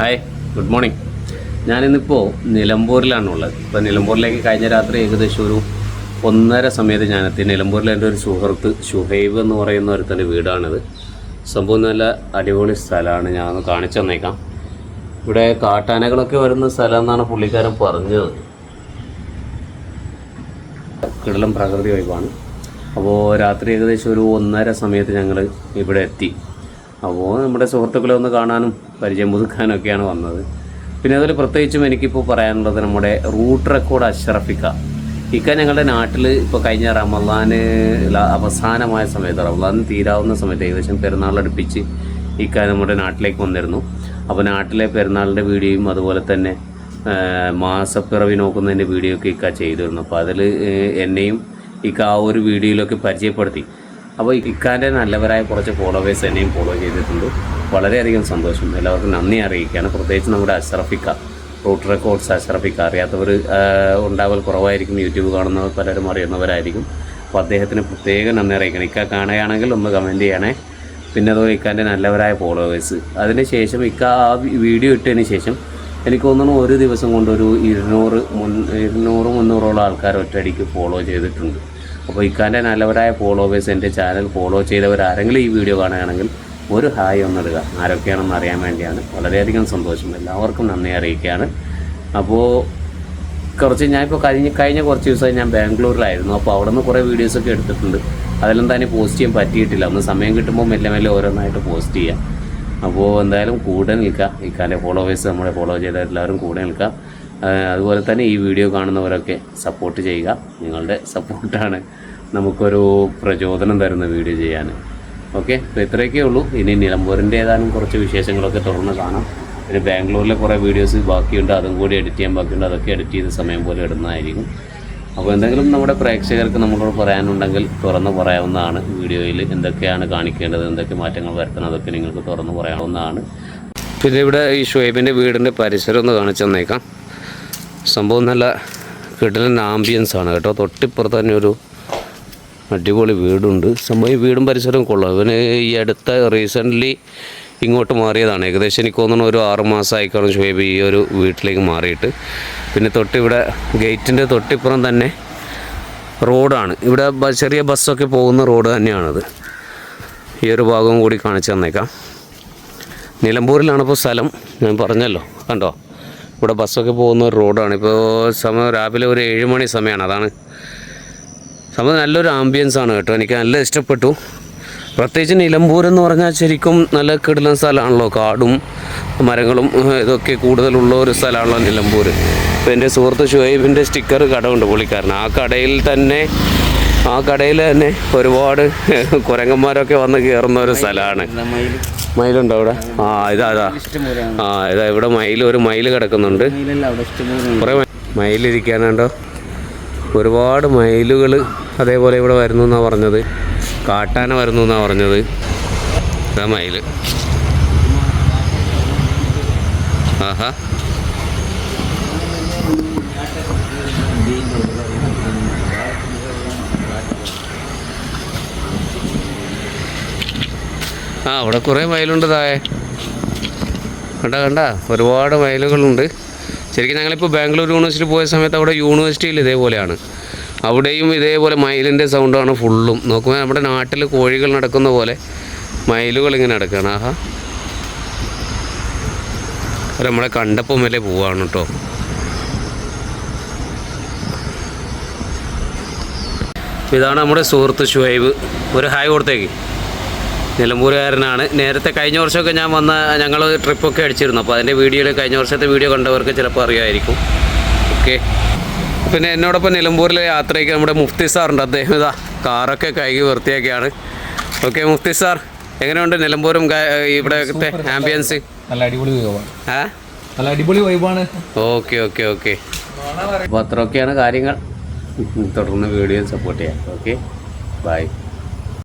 Hi good morning. ഞാനിന്നിപ്പോൾ നിലമ്പൂരിലാണ് ഉള്ളത് ഇപ്പോൾ നിലമ്പൂരിലേക്ക് കഴിഞ്ഞ രാത്രി ഏകദേശം ഒരു ഒന്നര സമയത്ത് ഞാനെത്തി. നിലമ്പൂരിൽ എന്റെ ഒരു സുഹൃത്ത് ഷുഹൈബ് എന്ന് പറയുന്ന ഒരുത്തന്റെ വീടാണിത്. സംഭവം നല്ല അടിപൊളി സ്ഥലമാണ്. ഞാനൊന്ന് കാണിച്ചു തന്നേക്കാം. ഇവിടെ കാട്ടാനകളൊക്കെ വരുന്ന സ്ഥലം എന്നാണ് പുള്ളിക്കാരൻ പറഞ്ഞത്. കിടലം പ്രകൃതി വൈബാണ്. അപ്പോൾ രാത്രി ഏകദേശം ഒരു ഒന്നര സമയത്ത് ഞങ്ങൾ ഇവിടെ എത്തി. അപ്പോൾ നമ്മുടെ സുഹൃത്തുക്കളെ ഒന്ന് കാണാനും പരിചയം പുതുക്കാനൊക്കെയാണ് വന്നത്. പിന്നെ അതിൽ പ്രത്യേകിച്ചും എനിക്കിപ്പോൾ പറയാനുള്ളത് നമ്മുടെ റൂട്ട് റെക്കോർഡ് അഷ്റഫിക്ക ഇക്ക. ഞങ്ങളുടെ നാട്ടിൽ ഇപ്പോൾ കഴിഞ്ഞ റമദാന് അവസാനമായ സമയത്ത് റമദാൻ തീരാവുന്ന സമയത്ത് ഏകദേശം പെരുന്നാൾ അടുപ്പിച്ച് ഇക്ക നമ്മുടെ നാട്ടിലേക്ക് വന്നിരുന്നു. അപ്പോൾ നാട്ടിലെ പെരുന്നാളിന്റെ വീഡിയോയും അതുപോലെ തന്നെ മാസപ്പിറവി നോക്കുന്നതിന്റെ വീഡിയോ ഒക്കെ ഇക്ക ചെയ്തിരുന്നു. അപ്പോൾ അതിൽ എന്നെയും ഇക്ക ആ ഒരു വീഡിയോയിലൊക്കെ പരിചയപ്പെടുത്തി. അപ്പോൾ ഇക്കാന്റെ നല്ലവരായ കുറച്ച് ഫോളോവേഴ്സ് എന്നെയും ഫോളോ ചെയ്തിട്ടുണ്ട്. വളരെയധികം സന്തോഷം. എല്ലാവർക്കും നന്ദി അറിയിക്കുകയാണ്. പ്രത്യേകിച്ച് നമ്മുടെ അഷ്റഫിക്ക റൂട്ട് റെക്കോർഡ്സ് അഷ്റഫിക്ക. അറിയാത്തവർ ഉണ്ടാവൽ കുറവായിരിക്കും. യൂട്യൂബ് കാണുന്നവർ പലരും അറിയുന്നവരായിരിക്കും. അപ്പോൾ അദ്ദേഹത്തിന് പ്രത്യേകം നന്ദി അറിയിക്കണം. ഇക്ക കാണുകയാണെങ്കിൽ ഒന്ന് കമന്റ് ചെയ്യണേ. പിന്നെ അതുപോലെ ഇക്കാന്റെ നല്ലവരായ ഫോളോവേഴ്സ് അതിനുശേഷം ഇക്ക ആ വീഡിയോ ഇട്ടതിന് ശേഷം എനിക്ക് തോന്നുന്നു ഒരു ദിവസം കൊണ്ട് ഒരു ഇരുന്നൂറ് മുൻ ഇരുന്നൂറ് മുന്നൂറോളം ആൾക്കാർ ഒറ്റയടിക്ക് ഫോളോ ചെയ്തിട്ടുണ്ട്. അപ്പോൾ ഇക്കാന്റെ നല്ലവരായ ഫോളോവേഴ്സ് എന്റെ ചാനൽ ഫോളോ ചെയ്തവർ ആരെങ്കിലും ഈ വീഡിയോ കാണുകയാണെങ്കിൽ ഒരു ഹായ് ഒന്നിടുക. ആരൊക്കെയാണെന്ന് അറിയാൻ വേണ്ടിയാണ്. വളരെയധികം സന്തോഷം. എല്ലാവർക്കും നന്ദി അറിയിക്കുകയാണ്. അപ്പോൾ കുറച്ച് ഞാനിപ്പോൾ കഴിഞ്ഞ കഴിഞ്ഞ കുറച്ച് ദിവസമായി ഞാൻ ബാംഗ്ലൂരിലായിരുന്നു. അപ്പോൾ അവിടെ നിന്ന് കുറേ വീഡിയോസൊക്കെ എടുത്തിട്ടുണ്ട്. അതെല്ലാം തന്നെ പോസ്റ്റ് ചെയ്യാൻ പറ്റിയിട്ടില്ല. ഒന്ന് സമയം കിട്ടുമ്പോൾ മെല്ലെ മെല്ലെ ഓരോന്നായിട്ട് പോസ്റ്റ് ചെയ്യാം. അപ്പോൾ എന്തായാലും കൂടെ നിൽക്കാം. ഇക്കാന്റെ ഫോളോവേഴ്സ് നമ്മളെ ഫോളോ ചെയ്ത എല്ലാവരും കൂടെ നിൽക്കാം. ആ, അതുപോലെ തന്നെ ഈ വീഡിയോ കാണുന്നവരൊക്കെ സപ്പോർട്ട് ചെയ്യുക. നിങ്ങളുടെ സപ്പോർട്ടാണ് നമുക്കൊരു പ്രചോദനം തരുന്ന വീഡിയോ ചെയ്യാൻ. ഓക്കെ അപ്പോൾ ഇത്രയൊക്കെ ഉള്ളൂ. ഇനി നിലമ്പൂരിന്റെ ഏതാനും കുറച്ച് വിശേഷങ്ങളൊക്കെ തുടർന്ന് കാണാം. പിന്നെ ബാംഗ്ലൂരിലെ കുറേ വീഡിയോസ് ബാക്കിയുണ്ട്. അതും കൂടി എഡിറ്റ് ചെയ്യാൻ ബാക്കിയുണ്ട്. അതൊക്കെ എഡിറ്റ് ചെയ്ത സമയം പോലെ ഇടുന്നതായിരിക്കും. അപ്പോൾ എന്തെങ്കിലും നമ്മുടെ പ്രേക്ഷകർക്ക് നമ്മളോട് പറയാനുണ്ടെങ്കിൽ തുറന്ന് പറയാവുന്നതാണ് വീഡിയോയിൽ എന്തൊക്കെയാണ് കാണിക്കേണ്ടത് എന്തൊക്കെ മാറ്റങ്ങൾ വരുത്തണം അതൊക്കെ നിങ്ങൾക്ക് തുറന്ന് പറയാവുന്നതാണ്. പിന്നെ ഇവിടെ ഈ ഷുഹൈബിന്റെ വീടിന്റെ പരിസരം ഒന്ന് കാണിച്ചു തന്നേക്കാം. സംഭവം നല്ല കിടലൻ ആംബിയൻസ് ആണ് കേട്ടോ. തൊട്ടിപ്പുറത്ത് തന്നെ ഒരു അടിപൊളി വീടുണ്ട്. സംഭവം ഈ വീടും പരിസരവും കൊള്ളാം. ഇവന് ഈ അടുത്ത റീസെന്റ്ലി ഇങ്ങോട്ട് മാറിയതാണ്. ഏകദേശം എനിക്ക് തോന്നുന്നു ഒരു ആറ് മാസമായിക്കാണ് ഷുഹൈബ് ഈ ഒരു വീട്ടിലേക്ക് മാറിയിട്ട്. പിന്നെ തൊട്ടിവിടെ ഗേറ്റിന്റെ തൊട്ടിപ്പുറം തന്നെ റോഡാണ്. ഇവിടെ ചെറിയ ബസ്സൊക്കെ പോകുന്ന റോഡ് തന്നെയാണത്. ഈ ഒരു ഭാഗവും കൂടി കാണിച്ചു തന്നേക്കാം. നിലമ്പൂരിലാണ് ഇപ്പോൾ സ്ഥലം. ഞാൻ പറഞ്ഞല്ലോ. കണ്ടോ? ഇവിടെ ബസ്സൊക്കെ പോകുന്ന ഒരു റോഡാണ്. ഇപ്പോൾ സമയം രാവിലെ ഒരു ഏഴ് മണി സമയമാണ് അതാണ്. സമയം നല്ലൊരു ആംബിയൻസ് ആണ് കേട്ടോ. എനിക്ക് നല്ല ഇഷ്ടപ്പെട്ടു. പ്രത്യേകിച്ച് നിലമ്പൂർ എന്ന് പറഞ്ഞാൽ ശരിക്കും നല്ല കിടലൻ സ്ഥലമാണല്ലോ. കാടും മരങ്ങളും ഇതൊക്കെ കൂടുതലുള്ള ഒരു സ്ഥലമാണല്ലോ നിലമ്പൂർ. ഇപ്പോൾ എന്റെ സുഹൃത്ത് ഷുഹൈബിന്റെ സ്റ്റിക്കർ കട ഉണ്ട് പുള്ളിക്കാരൻ ആ കടയിൽ തന്നെ ആ കടയിൽ തന്നെ ഒരുപാട് കുരങ്ങന്മാരൊക്കെ വന്ന് കയറുന്ന ഒരു സ്ഥലമാണ്. മയിലുണ്ടോ അവിടെ? ആ ഇതാ ഇതാ. ആ ഇതാ ഇവിടെ മയിൽ ഒരു മയിൽ കിടക്കുന്നുണ്ട്. കുറേ മയിലിരിക്കാനുണ്ടോ? ഒരുപാട് മയിലുകൾ അതേപോലെ ഇവിടെ വരുന്നു എന്നാണ് പറഞ്ഞത്. കാട്ടാന വരുന്നു എന്നാണ് പറഞ്ഞത്. ഇതാ മയിൽ ആഹാ. ആ അവിടെ കുറേ മയിലുണ്ട് താഴെ കണ്ട കണ്ട? ഒരുപാട് മയിലുകളുണ്ട്. ശരിക്കും ഞങ്ങളിപ്പോൾ ബാംഗ്ലൂർ യൂണിവേഴ്സിറ്റി പോയ സമയത്ത് അവിടെ യൂണിവേഴ്സിറ്റിയിൽ ഇതേപോലെയാണ്. അവിടെയും ഇതേപോലെ മയിലിന്റെ സൗണ്ടാണ് ഫുള്ളും നോക്കുമ്പോൾ നമ്മുടെ നാട്ടിൽ കോഴികൾ നടക്കുന്ന പോലെ മയിലുകൾ ഇങ്ങനെ നടക്കുകയാണ് ആഹാ. നമ്മളെ കണ്ടപ്പോൾ മേലെ പോവാണ് കേട്ടോ ഇതാണ് നമ്മുടെ സുഹൃത്ത് ഷുഹൈബ്. ഒരു ഹായ് കൊടുത്തേക്ക്. നിലമ്പൂരുകാരനാണ് നേരത്തെ കഴിഞ്ഞ വർഷമൊക്കെ ഞാൻ വന്ന ഞങ്ങൾ ട്രിപ്പൊക്കെ അടിച്ചിരുന്നു. അപ്പോൾ അതിന്റെ വീഡിയോ കഴിഞ്ഞ വർഷത്തെ വീഡിയോ കണ്ടവർക്ക് ചിലപ്പോൾ അറിയാമായിരിക്കും. ഓക്കെ. പിന്നെ എന്നോടൊപ്പം നിലമ്പൂരിലെ യാത്രയ്ക്ക് നമ്മുടെ മുഫ്തി സാറുണ്ട്. അദ്ദേഹം ഇതാ കാറൊക്കെ കൈകി വൃത്തിയൊക്കെയാണ്. ഓക്കെ മുഫ്തി സാർ എങ്ങനെയുണ്ട് നിലമ്പൂരും ഇവിടെ ഇവിടത്തെ ആംബിയൻസ്? നല്ല അടിപൊളി നല്ല അടിപൊളി വൈബാണ് ഓക്കെ ഓക്കെ ഓക്കെ. അപ്പോൾ അത്രയൊക്കെയാണ് കാര്യങ്ങൾ. തുടർന്ന് വീഡിയോ സപ്പോർട്ട് ചെയ്യാം. Okay bye.